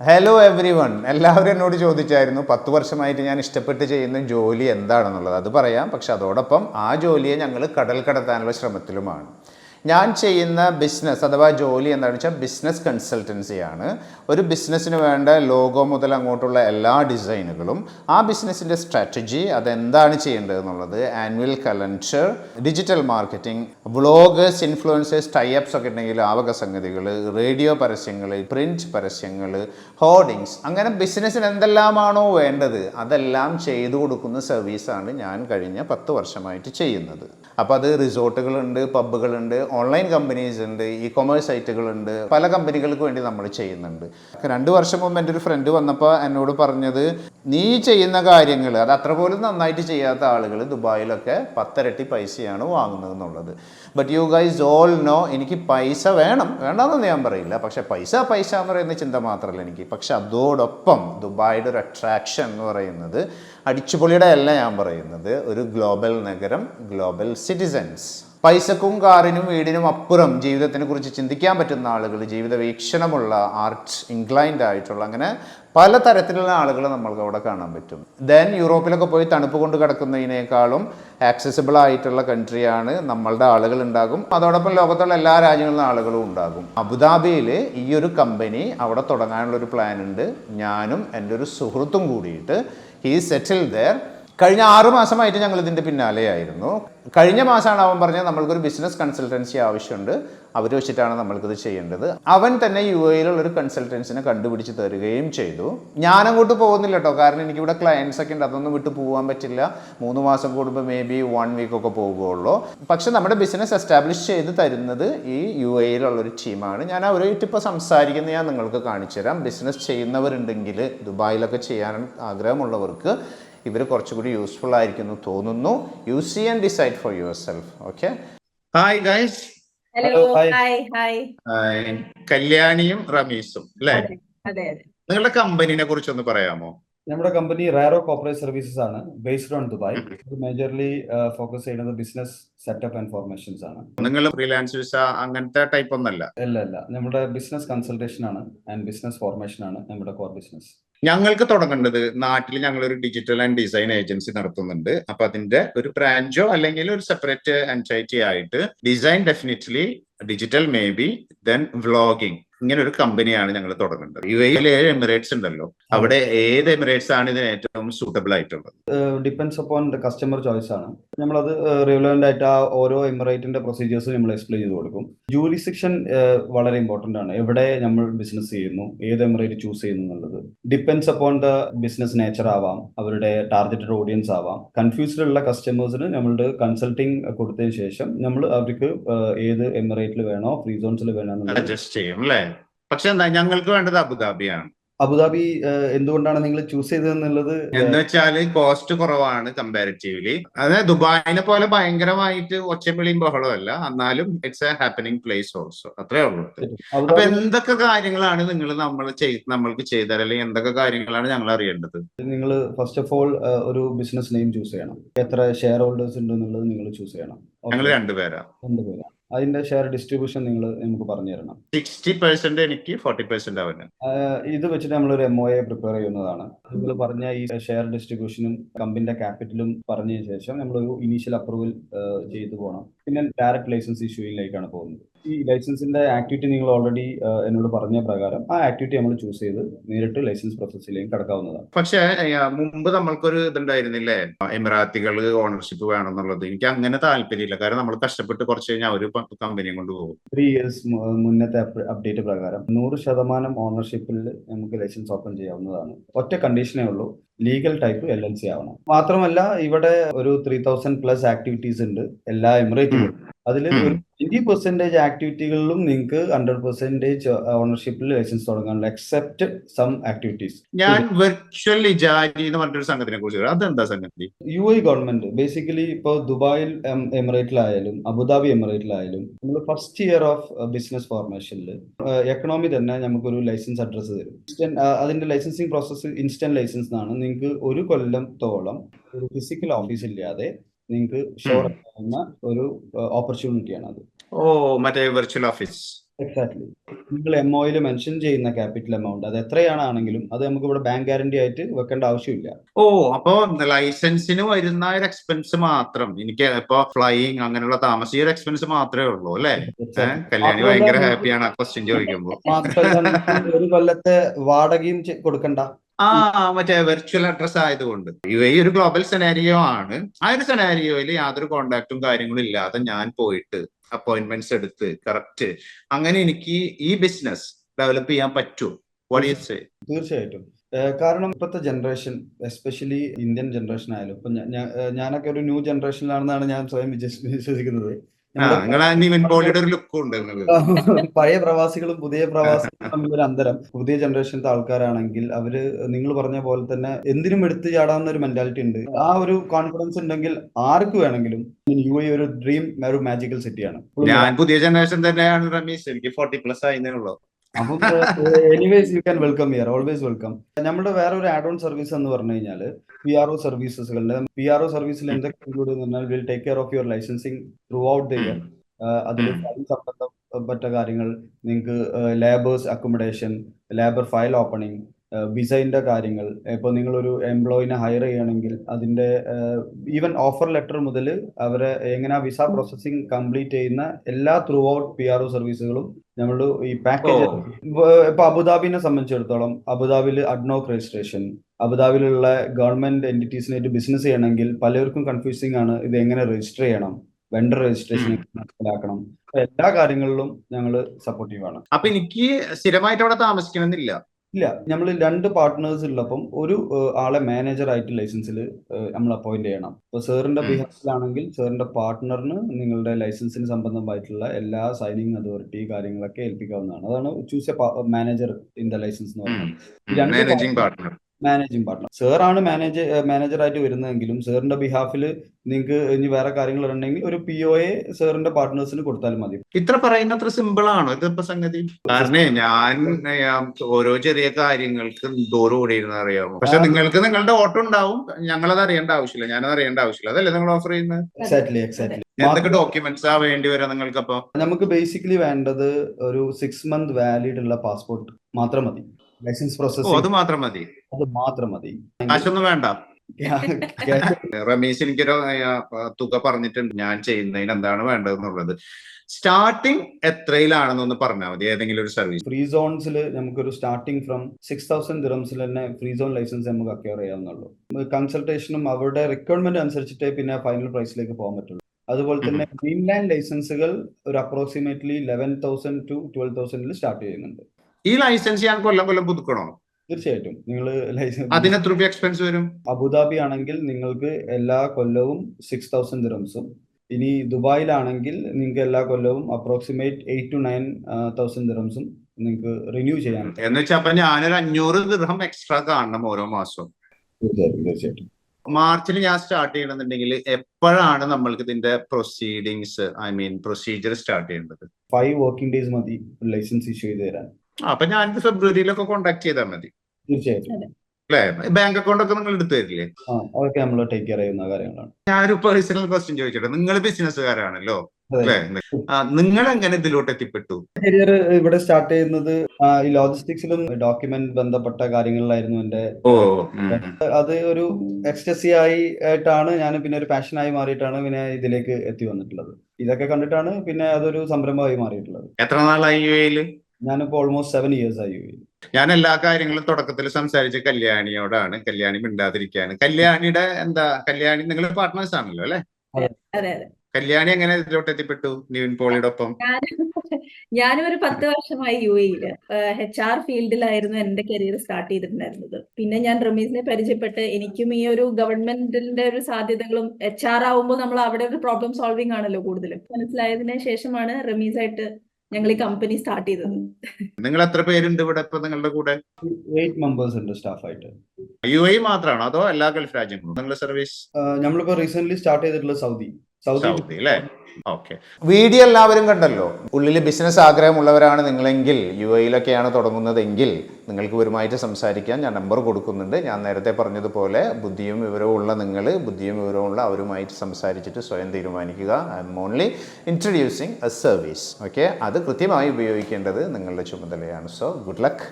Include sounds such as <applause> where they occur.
Hello every one എല്ലാവരും എന്നോട് ചോദിച്ചായിരുന്നു പത്ത് വർഷമായിട്ട് ഞാൻ ഇഷ്ടപ്പെട്ട് ചെയ്യുന്ന ജോലി എന്താണെന്നുള്ളത്? അത് പറയാം. പക്ഷെ അതോടൊപ്പം ആ ജോലിയെ ഞങ്ങൾ കടൽ കടത്താനുള്ള ശ്രമത്തിലുമാണ്. ഞാൻ ചെയ്യുന്ന ബിസിനസ് അഥവാ ജോലി എന്താണെന്ന് വെച്ചാൽ ബിസിനസ് കൺസൾട്ടൻസിയാണ് ഒരു ബിസിനസ്സിന് വേണ്ട ലോഗോ മുതൽ അങ്ങോട്ടുള്ള എല്ലാ ഡിസൈനുകളും ആ ബിസിനസ്സിന്റെ സ്ട്രാറ്റജി അതെന്താണ് ചെയ്യേണ്ടത് എന്നുള്ളത് annual calendar digital marketing vloggers influencers types ഒക്കെ ഉണ്ടെങ്കിൽ ആവക വക സംഗതികൾ റേഡിയോ പരസ്യങ്ങൾ പ്രിന്റ് പരസ്യങ്ങൾ ഹോർഡിങ്സ് അങ്ങനെ ബിസിനസ്സിന് എന്തെല്ലാമാണോ വേണ്ടത് അതെല്ലാം ചെയ്തു കൊടുക്കുന്ന സർവീസാണ് ഞാൻ കഴിഞ്ഞ പത്ത് വർഷമായിട്ട് ചെയ്യുന്നത്. അപ്പോൾ അത് റിസോർട്ടുകളുണ്ട് പബ്ബുകളുണ്ട് ഓൺലൈൻ കമ്പനീസ് ഉണ്ട് ഇ കൊമേഴ്സ് സൈറ്റുകളുണ്ട് പല കമ്പനികൾക്ക് വേണ്ടി നമ്മൾ ചെയ്യുന്നുണ്ട്. രണ്ട് വർഷം മുമ്പ് എന്റെ ഒരു ഫ്രണ്ട് വന്നപ്പോൾ എന്നോട് പറഞ്ഞത് നീ ചെയ്യുന്ന കാര്യങ്ങൾ അത് അത്ര പോലും നന്നായിട്ട് ചെയ്യാത്ത ആളുകൾ ദുബായിലൊക്കെ പത്തരട്ടി പൈസയാണ് വാങ്ങുന്നത് എന്നുള്ളത്. But you guys all know എനിക്ക് പൈസ വേണം. വേണ്ടെന്നൊന്നും ഞാൻ പറയില്ല. പക്ഷെ പൈസ പൈസ എന്ന് പറയുന്ന ചിന്ത മാത്രമല്ല എനിക്ക്. പക്ഷെ അതോടൊപ്പം ദുബായിയുടെ ഒരു അട്രാക്ഷൻ എന്ന് പറയുന്നത് അടിച്ചുപൊളിയുടെ അല്ല ഞാൻ പറയുന്നത്. ഒരു ഗ്ലോബൽ നഗരം ഗ്ലോബൽ സിറ്റിസൻസ് പൈസക്കും കാറിനും വീടിനും അപ്പുറം ജീവിതത്തിനെ കുറിച്ച് ചിന്തിക്കാൻ പറ്റുന്ന ആളുകൾ ജീവിത വീക്ഷണമുള്ള ആർട്സ് ഇൻക്ലൈൻഡ് ആയിട്ടുള്ള അങ്ങനെ പല തരത്തിലുള്ള ആളുകളെ നമ്മൾക്ക് അവിടെ കാണാൻ പറ്റും. ദെൻ യൂറോപ്പിലൊക്കെ പോയി തണുപ്പ് കൊണ്ട് കിടക്കുന്നതിനേക്കാളും ആക്സസിബിൾ ആയിട്ടുള്ള കൺട്രിയാണ് നമ്മളുടെ ആളുകൾ ഉണ്ടാകും. അതോടൊപ്പം ലോകത്തുള്ള എല്ലാ രാജ്യങ്ങളിലും ആളുകളും ഉണ്ടാകും. അബുദാബിയിൽ ഈ ഒരു കമ്പനി അവിടെ തുടങ്ങാനുള്ള ഒരു പ്ലാൻ ഉണ്ട്. ഞാനും എന്റെ ഒരു സുഹൃത്തും കൂടിയിട്ട് ഹീ സെറ്റിൽ ദർ കഴിഞ്ഞ ആറു മാസമായിട്ട് ഞങ്ങൾ ഇതിന്റെ പിന്നാലെയായിരുന്നു. കഴിഞ്ഞ മാസമാണ് അവൻ പറഞ്ഞത് നമ്മൾക്കൊരു ബിസിനസ് കൺസൾട്ടൻസി ആവശ്യമുണ്ട്. അവർ വെച്ചിട്ടാണ് നമ്മൾക്കിത് ചെയ്യേണ്ടത്. അവൻ തന്നെ യു എയിലുള്ള ഒരു കൺസൾട്ടൻസിനെ കണ്ടുപിടിച്ച് തരുകയും ചെയ്തു. ഞാൻ അങ്ങോട്ട് പോകുന്നില്ല കേട്ടോ കാരണം എനിക്കിവിടെ ക്ലയൻസ് ഒക്കെ ഉണ്ട്. അതൊന്നും വിട്ടു പോകാൻ പറ്റില്ല. മൂന്ന് മാസം കൂടുമ്പോൾ മേ ബി വൺ വീക്ക് ഒക്കെ പോകുകയുള്ളൂ. പക്ഷെ നമ്മുടെ ബിസിനസ് എസ്റ്റാബ്ലിഷ് ചെയ്ത് തരുന്നത് ഈ യു എയിലുള്ള ഒരു ടീമാണ് ഞാൻ അവരായിട്ട് ഇപ്പോൾ സംസാരിക്കുന്നത് ഞാൻ നിങ്ങൾക്ക് കാണിച്ചു തരാം ബിസിനസ് ചെയ്യുന്നവരുണ്ടെങ്കിൽ ദുബായിലൊക്കെ ചെയ്യാൻ ആഗ്രഹമുള്ളവർക്ക് ഇവർ കുറച്ചുകൂടി യൂസ്ഫുൾ ആയിരിക്കും എന്ന് തോന്നുന്നു. Use see and decide for yourself okay hi guys hello. Hi hi കല്യാണിയും റമീസും അല്ലേ? അതെ അതെ അതെ. നിങ്ങളുടെ കമ്പനിനെ കുറിച്ചൊന്ന് പറയാമോ? നമ്മുടെ കമ്പനി റാരോ കോപ്പറേറ്റ് സർവീസസ് ആണ് based on Dubai majorly focus ചെയ്യുന്നത് ബിസിനസ് സെറ്റപ്പ് ആൻഡ് ഫോർമേഷൻസ് ആണ്. നിങ്ങൾ ഫ്രീലാൻസ് വിസ അങ്ങനത്തെ ടൈപ്പ് ഒന്നല്ല. അല്ല അല്ല. നമ്മുടെ ബിസിനസ് കൺസൾട്ടേഷൻ ആണ് ആൻഡ് ബിസിനസ് ഫോർമേഷൻ ആണ് നമ്മുടെ കോർ ബിസിനസ് ഞങ്ങൾക്ക് തുടങ്ങേണ്ടത് നാട്ടിൽ ഞങ്ങൾ ഒരു ഡിജിറ്റൽ ആൻഡ് ഡിസൈൻ ഏജൻസി നടത്തുന്നുണ്ട്. അപ്പൊ അതിന്റെ ഒരു ബ്രാഞ്ചോ അല്ലെങ്കിൽ ഒരു സെപ്പറേറ്റ് എൻസൈറ്റി ആയിട്ട് design definitely digital maybe then vlogging ഇങ്ങനെ ഒരു കമ്പനിയാണ് ഞങ്ങൾ തുടങ്ങുന്നത് യു എയിൽ ഏഴ് എമിറേറ്റ്സ് ഉണ്ടല്ലോ. അവിടെ ഏത് എമിറേറ്റ്സ് ആണ് ഇതിന് ഏറ്റവും സൂട്ടബിൾ ആയിട്ടുള്ളത്? ഡിപെൻഡ്സ് അപ്പോൺ കസ്റ്റമർ ചോയ്സ് ആണ്. നമ്മളത് റിലവന്റ് ആയിട്ട് ആ ഓരോ എമിറേറ്റിന്റെ പ്രൊസീജിയേഴ്സ് നമ്മൾ എക്സ്പ്ലെയിൻ ചെയ്ത് കൊടുക്കും. ജൂറിസിക്ഷൻ വളരെ ഇമ്പോർട്ടന്റ് ആണ്. എവിടെ നമ്മൾ ബിസിനസ് ചെയ്യുന്നു ഏത് എമിറേറ്റ് ചൂസ് ചെയ്യുന്നു എന്നുള്ളത്. Depends upon the business nature ആവാം അവരുടെ ടാർഗറ്റഡ് ഓഡിയൻസ് ആവാം. കൺഫ്യൂസ്ഡ് ഉള്ള കസ്റ്റമേഴ്സിന് നമ്മളുടെ കൺസൾട്ടിങ് കൊടുത്തതിന് ശേഷം നമ്മൾ അവർക്ക് ഏത് എമിറേറ്റിൽ വേണോ ഫ്രീ സോൺസിൽ വേണോ അഡ്ജസ്റ്റ് ചെയ്യും അല്ലേ? പക്ഷെ എന്താ ഞങ്ങൾക്ക് വേണ്ടത് അബുദാബിയാണ്. അബുദാബി എന്തുകൊണ്ടാണ് നിങ്ങൾ ചൂസ് ചെയ്തതെന്നുള്ളത്? എന്താ വെച്ചാൽ കോസ്റ്റ് കുറവാണ് കമ്പാരിറ്റീവ്ലി അതായത് ദുബായിനെ പോലെ ഭയങ്കരമായിട്ട് ഒച്ചപ്പിളിയും ബഹളമല്ല എന്നാലും it's a happening place also അത്രേ ഉള്ളൂ. അപ്പൊ എന്തൊക്കെ കാര്യങ്ങളാണ് നിങ്ങൾ നമ്മൾ നമ്മൾക്ക് ചെയ്താൽ? അല്ലെങ്കിൽ എന്തൊക്കെ കാര്യങ്ങളാണ് ഞങ്ങൾ അറിയേണ്ടത്? നിങ്ങൾ ഫസ്റ്റ് ഓഫ് ഓൾ ഒരു ബിസിനസ് നെയിം ചൂസ് ചെയ്യണം. എത്ര ഷെയർ ഹോൾഡേഴ്സ് ഉണ്ട് എന്നുള്ളത് നിങ്ങൾ ചൂസ് ചെയ്യണം. ഞങ്ങൾ. രണ്ടുപേരാ. രണ്ടുപേരാ. അതിന്റെ ഷെയർ ഡിസ്ട്രിബ്യൂഷൻ നിങ്ങൾ നമുക്ക് പറഞ്ഞു തരണം. സിക്സ്റ്റി പെർസെന്റ് എനിക്ക് ഫോർട്ടി പെർസെന്റ് അവന്. ഇത് വെച്ചിട്ട് നമ്മൾ ഒരു എം ഒ എ പ്രിപ്പയർ ചെയ്യുന്നതാണ്. നിങ്ങൾ പറഞ്ഞ ഈ ഷെയർ ഡിസ്ട്രിബ്യൂഷനും കമ്പനിന്റെ ക്യാപിറ്റലും പറഞ്ഞതിന് ശേഷം നമ്മൾ ഒരു ഇനീഷ്യൽ അപ്രൂവൽ ചെയ്തു പോകണം പിന്നെ ഡയറക്ട് ലൈസൻസ് ഇഷ്യൂയിലേക്കാണ് പോകുന്നത്. ഈ ലൈസൻസിന്റെ ആക്ടിവിറ്റി നിങ്ങൾ ഓൾറെഡി എന്നോട് പറഞ്ഞ പ്രകാരം ആ ആക്ടിവിറ്റി നമ്മൾ ചൂസ് ചെയ്ത് നേരിട്ട് ലൈസൻസ് പ്രോസസ്സിലേക്ക് കടക്കാവുന്നതാണ്. പക്ഷെ മുമ്പ് നമ്മൾക്കൊരു ഇതുണ്ടായിരുന്നില്ലേ? എമിറാത്തികൾ ഓണർഷിപ്പ് വേണം എന്നുള്ളത് എനിക്ക് അങ്ങനെ താല്പര്യമില്ല. കാരണം നമ്മൾ കഷ്ടപ്പെട്ട് കുറച്ച് കഴിഞ്ഞാൽ ഒരു കമ്പനി കൊണ്ട് പോകും. ത്രീ ഇയേഴ്സ് മുന്നത്തെ അപ്ഡേറ്റ് പ്രകാരം നൂറ് ശതമാനം ഓണർഷിപ്പിൽ നമുക്ക് ലൈസൻസ് ഓപ്പൺ ചെയ്യാവുന്നതാണ്. ഒറ്റ കണ്ടീഷനേ ഉള്ളൂ. Legal type L L C ആവണം. മാത്രമല്ല ഇവിടെ ഒരു ത്രീ തൗസൻഡ് പ്ലസ് ആക്ടിവിറ്റീസ് ഉണ്ട്. എല്ലാ എമിറേറ്റിലും. അതിൽ. ഒരു ട്വന്റി പെർസെന്റേജ് ആക്ടിവിറ്റികളിലും നിങ്ങൾക്ക് ഹൺഡ്രഡ് പെർസെന്റേജ് ഓണർഷിപ്പിൽ ലൈസൻസ് തുടങ്ങാനുള്ള എക്സെപ്റ്റ് സം ആക്ടിവിറ്റീസ് ഞാൻ വെർച്വൽ ഇജാരി എന്ന് പറഞ്ഞൊരു സംഘത്തിനെ കുറിച്ച് അതെന്താ സംഗതി? യു ഐ ഗവൺമെന്റ് ബേസിക്കലി ഇപ്പോൾ ദുബായിൽ എമിറേറ്റിലായാലും അബുദാബി എമിറേറ്റിലായാലും നമ്മൾ ഫസ്റ്റ് ഇയർ ഓഫ് ബിസിനസ് ഫോർമേഷനിൽ എക്കണോമി തന്നെ നമുക്കൊരു ലൈസൻസ് അഡ്രസ് തരും. അതിന്റെ ലൈസൻസിങ് പ്രോസസ് ഇൻസ്റ്റന്റ് ലൈസൻസ് ആണ് നിങ്ങൾക്ക് ഒരു കൊല്ലത്തോളം ഒരു ഫിസിക്കൽ ഓഫീസ് ഇല്ലാതെ നിങ്ങൾക്ക് ഷോർ ചെയ്യുന്ന ഒരു ഓപ്പർച്യൂണിറ്റിയാണ് അത്. ഓ മറ്റേ വെർച്വൽ ഓഫീസ് എക്സാക്ട്ലി നിങ്ങൾ എം ഒയിൽ മെൻഷൻ ചെയ്യുന്ന ക്യാപിറ്റൽ എമൗണ്ട് അത് എത്രയാണെങ്കിലും അത് നമുക്ക് ഇവിടെ ബാങ്ക് ഗ്യാരണ്ടി ആയിട്ട് വെക്കേണ്ട ആവശ്യമില്ല. ഓ അപ്പൊ ലൈസൻസിന് വരുന്ന ഒരു എക്സ്പെൻസ് മാത്രം എനിക്ക് ഇപ്പൊ ഫ്ലൈയിങ് അങ്ങനെയുള്ള താമസം ഒരു എക്സ്പെൻസ് മാത്രമേ ഉള്ളൂ അല്ലേ? കല്യാണി ഭയങ്കര ഹാപ്പിയാണ് ആ ക്വസ്റ്റ്യൻ ചോദിക്കുമ്പോൾ ഒരു കൊല്ലത്തെ വാടകയും കൊടുക്കണ്ട. ആ മറ്റേ വെർച്വൽ അഡ്രസ് ആയതുകൊണ്ട്. യു എ ഒരു ഗ്ലോബൽ സെനാരിയോ ആണ്. ആ ഒരു സെനാരിയോയിൽ യാതൊരു കോണ്ടാക്റ്റും കാര്യങ്ങളും ഇല്ലാതെ ഞാൻ പോയിട്ട് അപ്പോയിന്റ്മെന്റ്സ് എടുത്ത് കറക്റ്റ് അങ്ങനെ എനിക്ക് ഈ ബിസിനസ് ഡെവലപ്പ് ചെയ്യാൻ സേ തീർച്ചയായിട്ടും. കാരണം ഇപ്പോഴത്തെ ജനറേഷൻ എസ്പെഷ്യലി ഇന്ത്യൻ ജനറേഷൻ ആയാലും ഇപ്പൊ ഞാനൊക്കെ ഒരു ന്യൂ ജനറേഷനിലാണെന്നാണ് ഞാൻ സ്വയം വിശ്വസി- വിശ്വസിക്കുന്നത്. പഴയ പ്രവാസികളും പുതിയ പ്രവാസികളും തമ്മിലൊരു അന്തരം. പുതിയ ജനറേഷനത്തെ ആൾക്കാരാണെങ്കിൽ അവർ നിങ്ങൾ പറഞ്ഞ പോലെ തന്നെ എന്തിനും എടുത്തു ചാടാവുന്ന ഒരു മെന്റാലിറ്റി ഉണ്ട്. ആ ഒരു കോൺഫിഡൻസ് ഉണ്ടെങ്കിൽ ആർക്ക് വേണമെങ്കിലും യു എ ഒരു ഡ്രീം ഒരു മാജിക്കൽ സിറ്റിയാണ് ഞാൻ പുതിയ ജനറേഷൻ തന്നെയാണ് റമീഷ് എനിക്ക് ഫോർട്ടി പ്ലസ് ആയിരുന്നേ ഉള്ളൂ. അപ്പം anyways you can welcome here always welcome നമ്മുടെ വേറെ ഒരു ആഡ് ഓൺ സർവീസ് എന്ന് പറഞ്ഞു കഴിഞ്ഞാൽ പി ആർ ഒ സർവീസസുകളുടെ പി ആർ ഒ സർവീസിൽ എന്തൊക്കെ ഇൻക്ലൂഡ് എന്ന് പറഞ്ഞാൽ will take care of your licensing throughout the year അതിൽ സംബന്ധപ്പെട്ട കാര്യങ്ങൾ നിങ്ങൾക്ക് labours accommodation labour file opening വിസൈന്റെ കാര്യങ്ങൾ ഇപ്പോൾ നിങ്ങളൊരു എംപ്ലോയിനെ ഹയർ ചെയ്യണമെങ്കിൽ അതിന്റെ ഈവൻ ഓഫർ ലെറ്റർ മുതൽ അവരെ എങ്ങനെ വിസ പ്രോസസ്സിംഗ് കംപ്ലീറ്റ് ചെയ്യുന്ന എല്ലാ throughout P R O സർവീസുകളും നമ്മൾ ഈ പാക്കേജ് ഇപ്പോൾ ഇപ്പൊ അബുദാബിനെ സംബന്ധിച്ചിടത്തോളം അബുദാബിയിൽ അഡ്നോക്ക് രജിസ്ട്രേഷൻ അബുദാബിയിലുള്ള ഗവൺമെന്റ് എന്റിറ്റീസിനായിട്ട് ബിസിനസ് ചെയ്യണമെങ്കിൽ പലർക്കും കൺഫ്യൂസിംഗ് ആണ് ഇത് എങ്ങനെ രജിസ്റ്റർ ചെയ്യണം വെണ്ടർ രജിസ്ട്രേഷൻ അപ്പൊ എല്ലാ കാര്യങ്ങളിലും ഞങ്ങൾ സപ്പോർട്ടീവ് ആണ്. അപ്പൊ എനിക്ക് സ്ഥിരമായിട്ട് അവിടെ താമസിക്കണമെന്നില്ല. ഇല്ല നമ്മൾ രണ്ട് പാർട്ട്നേഴ്സ് ഉള്ളപ്പം ഒരു ആളെ മാനേജർ ആയിട്ട് ലൈസൻസിൽ നമ്മൾ അപ്പോയിന്റ് ചെയ്യണം. ഇപ്പൊ സാറിന്റെ ബിഹാസിലാണെങ്കിൽ സാറിന്റെ പാർട്ട്ണറിന് നിങ്ങളുടെ ലൈസൻസിന് സംബന്ധമായിട്ടുള്ള എല്ലാ സൈനിങ് അതോറിറ്റി കാര്യങ്ങളൊക്കെ ഏൽപ്പിക്കാവുന്നതാണ്. അതാണ് choose a manager in the licence എന്ന് പറയുന്നത്. രണ്ട് മാനേജിങ് പാർട്ണർ സർ ആണ് സാറാണ് മാനേജ് മാനേജർ ആയിട്ട് വരുന്നതെങ്കിലും സാറിന്റെ ബിഹാഫിൽ നിങ്ങൾക്ക് ഇനി വേറെ കാര്യങ്ങൾ ഉണ്ടെങ്കിൽ ഒരു പി ഒ എ സാറിന്റെ പാർട്ട്നേഴ്സിന് കൊടുത്താലും മതി. ഇത്ര പറയുന്നത്ര സിമ്പിൾ ആണോ? ഇതിപ്പോ സംഗതി? കാരണം ഞാൻ ഓരോ ചെറിയ കാര്യങ്ങൾക്ക് ദൂരം ഓടിയിരുന്ന അറിയാമോ? പക്ഷെ നിങ്ങൾക്ക് നിങ്ങളുടെ ഓട്ടം ഉണ്ടാവും. ഞങ്ങളത് അറിയേണ്ട ആവശ്യമില്ല. ഞാനത് അറിയേണ്ട ആവശ്യമില്ല. അതല്ലേ നിങ്ങൾ ഓഫർ ചെയ്യുന്നത്? എക്സാക്ട്ലി എക്സാക്ട്ലി എന്തൊക്കെ ഡോക്യുമെന്റ്സ് ആ വേണ്ടി വരാം നിങ്ങൾക്ക് അപ്പൊ നമുക്ക് ബേസിക്കലി വേണ്ടത് ഒരു സിക്സ് മന്ത് വാലിഡ് ഉള്ള പാസ്പോർട്ട് മാത്രം മതി. ലൈസൻസ് പ്രോസസ് അത് മാത്രം മതി. അത് മാത്രം മതി. കാശൊന്നും വേണ്ട. റമേശ് എനിക്കൊരു തുക പറഞ്ഞിട്ടുണ്ട്. ഞാൻ ചെയ്യുന്നതിന് എന്താണ് വേണ്ടതെന്നുള്ളത്. സ്റ്റാർട്ടിങ് എത്രയിലാണെന്നൊന്ന് പറഞ്ഞാൽ മതി. ഏതെങ്കിലും ഒരു സർവീസ് ഫ്രീ സോൺസിൽ നമുക്കൊരു സ്റ്റാർട്ടിംഗ് ഫ്രം സിക്സ് തൗസൻഡ് ദിറംസിൽ തന്നെ ഫ്രീ സോൺ ലൈസൻസ് നമുക്ക് അക്വയർ ചെയ്യാവുന്നുള്ളൂ. കൺസൾട്ടേഷനും അവരുടെ റിക്വയർമെന്റ് അനുസരിച്ചിട്ടേ പിന്നെ ഫൈനൽ പ്രൈസിലേക്ക് പോകാൻ പറ്റുള്ളൂ. അതുപോലെ തന്നെ ഗ്രീൻലാൻഡ് ലൈസൻസുകൾ ഒരു approximately eleven thousand to twelve തൗസൻഡിൽ start ചെയ്യുന്നുണ്ട്. ഈ ലൈസൻസ് ഞാൻ കൊല്ലം കൊല്ലം പുതുക്കണോ? തീർച്ചയായിട്ടും. നിങ്ങൾ ലൈസൻസ് അതിന് എത്ര രൂപ എക്സ്പെൻസ് വരും? അബുദാബി ആണെങ്കിൽ നിങ്ങൾക്ക് എല്ലാ കൊല്ലവും സിക്സ് തൗസൻഡ് ദിറംസും ഇനി ദുബായിലാണെങ്കിൽ നിങ്ങൾക്ക് എല്ലാ കൊല്ലവും approximate eight to nine thousand ദിറംസും നിങ്ങൾക്ക് റിന്യൂ ചെയ്യാൻ എന്ന് വെച്ചാൽ അപ്പൊ ഞാനൊരു അഞ്ഞൂറ് ദിർഹം എക്സ്ട്രാ കാണണം ഓരോ മാസവും തീർച്ചയായിട്ടും തീർച്ചയായിട്ടും. മാർച്ചിൽ ഞാൻ സ്റ്റാർട്ട് ചെയ്യണമെന്നുണ്ടെങ്കിൽ എപ്പോഴാണ് നമ്മൾക്ക് ഇതിന്റെ proceedings I mean procedure start ചെയ്യേണ്ടത്? ഫൈവ് വർക്കിംഗ് ഡേയ്സ് മതി ലൈസൻസ് ഇഷ്യൂ ചെയ്ത് തരാൻ. അപ്പൊ ഞാൻ ഫെബ്രുവരിയിലൊക്കെ കോണ്ടാക്ട് ചെയ്താൽ മതി. തീർച്ചയായിട്ടും. അല്ലേ? ബാങ്ക് അക്കൗണ്ട് ഒക്കെ നിങ്ങൾ എടുത്തു തരില്ലേ? അതൊക്കെ നമ്മൾ ടേക്ക് കെയർ ചെയ്യുന്ന കാര്യങ്ങളാണ്. ഞാനൊരു പേഴ്സണൽ ക്വസ്റ്റ്യൻ ചോദിച്ചോട്ടെ? നിങ്ങൾ ബിസിനസ്സുകാരാണല്ലോ. അല്ലേ? നിങ്ങൾ എങ്ങനെ ഇതിലോട്ട് എത്തിപ്പെട്ടു? കരിയർ ഇവിടെ സ്റ്റാർട്ട് ചെയ്യുന്നത് ഈ ലോജിസ്റ്റിക്സിലും ഡോക്യുമെന്റ് ബന്ധപ്പെട്ട കാര്യങ്ങളിലായിരുന്നു എന്റെ ഓ അത് ഒരു എക്സ്റ്റസി ആയി ആയിട്ടാണ് ഞാൻ പിന്നെ ഒരു പാഷനായി മാറിയിട്ടാണ് പിന്നെ ഇതിലേക്ക് എത്തി വന്നിട്ടുള്ളത്. ഇതൊക്കെ കണ്ടിട്ടാണ് പിന്നെ അതൊരു സംരംഭമായി മാറിയിട്ടുള്ളത്. എത്ര നാളായി യു എയിൽ ഞാനിപ്പോ ഓൾമോസ്റ്റ് സെവൻ ഇയേഴ്സ് ആയി. ഞാൻ എല്ലാ കാര്യങ്ങളും തുടക്കത്തിൽ സംസാരിച്ച കല്യാണിയോടാണ്. കല്യാണി മിണ്ടാതിരിക്കാണ്. കല്യാണിയുടെ എന്താ കല്യാണി നിങ്ങൾ പാർട്ട്നേഴ്സ് ആണല്ലോ അല്ലെ? അതെ. അതെ കല്യാണി എങ്ങനെ ഇതിലോട്ട് എത്തിപ്പെട്ടു? നിവിൻ പോളിയുടെ ഒപ്പം. ഞാൻ <laughs> ഞാനും ഒരു പത്ത് വർഷമായി യു എയിൽ എച്ച് ആർ ഫീൽഡിലായിരുന്നു എന്റെ കരിയർ സ്റ്റാർട്ട് ചെയ്തിട്ടുണ്ടായിരുന്നത്. പിന്നെ ഞാൻ റമീസിനെ പരിചയപ്പെട്ട് എനിക്കും ഈ ഒരു ഗവൺമെന്റിന്റെ ഒരു സാധ്യതകളും എച്ച് ആർ ആവുമ്പോൾ നമ്മൾ അവിടെ ഒരു പ്രോബ്ലം സോൾവിംഗ് ആണല്ലോ കൂടുതലും. മനസ്സിലായതിനു ശേഷമാണ് റമീസായിട്ട് ഞങ്ങൾ ഈ കമ്പനി സ്റ്റാർട്ട് ചെയ്തത്. നിങ്ങൾ എത്ര പേരുണ്ട് ഇവിടെ ഇപ്പൊ നിങ്ങളുടെ കൂടെ? എയ്റ്റ് മെമ്പേഴ്സ് ഉണ്ട് സ്റ്റാഫായിട്ട് യു എ മാത്രമാണോ അതോ എല്ലാ ഗൾഫ് രാജ്യങ്ങളും? നിങ്ങളുടെ സർവീസ് നമ്മളിപ്പോ റീസെന്റ് സ്റ്റാർട്ട് ചെയ്തിട്ടുള്ളത് സൗദി സൗദി. സൗദി അല്ലേ ഓക്കെ. വീഡിയോ എല്ലാവരും കണ്ടല്ലോ. ഉള്ളിൽ ബിസിനസ് ആഗ്രഹമുള്ളവരാണ് നിങ്ങളെങ്കിൽ യു എയിലൊക്കെയാണ് തുടങ്ങുന്നതെങ്കിൽ നിങ്ങൾക്ക് ഇവരുമായിട്ട് സംസാരിക്കാൻ ഞാൻ നമ്പർ കൊടുക്കുന്നുണ്ട്. ഞാൻ നേരത്തെ പറഞ്ഞതുപോലെ ബുദ്ധിയും വിവരവും ഉള്ള നിങ്ങൾ ബുദ്ധിയും വിവരവും ഉള്ള അവരുമായിട്ട് സംസാരിച്ചിട്ട് സ്വയം തീരുമാനിക്കുക. I'm only introducing a service okay അത് കൃത്യമായി ഉപയോഗിക്കേണ്ടത് നിങ്ങളുടെ ചുമതലയാണ്. So good luck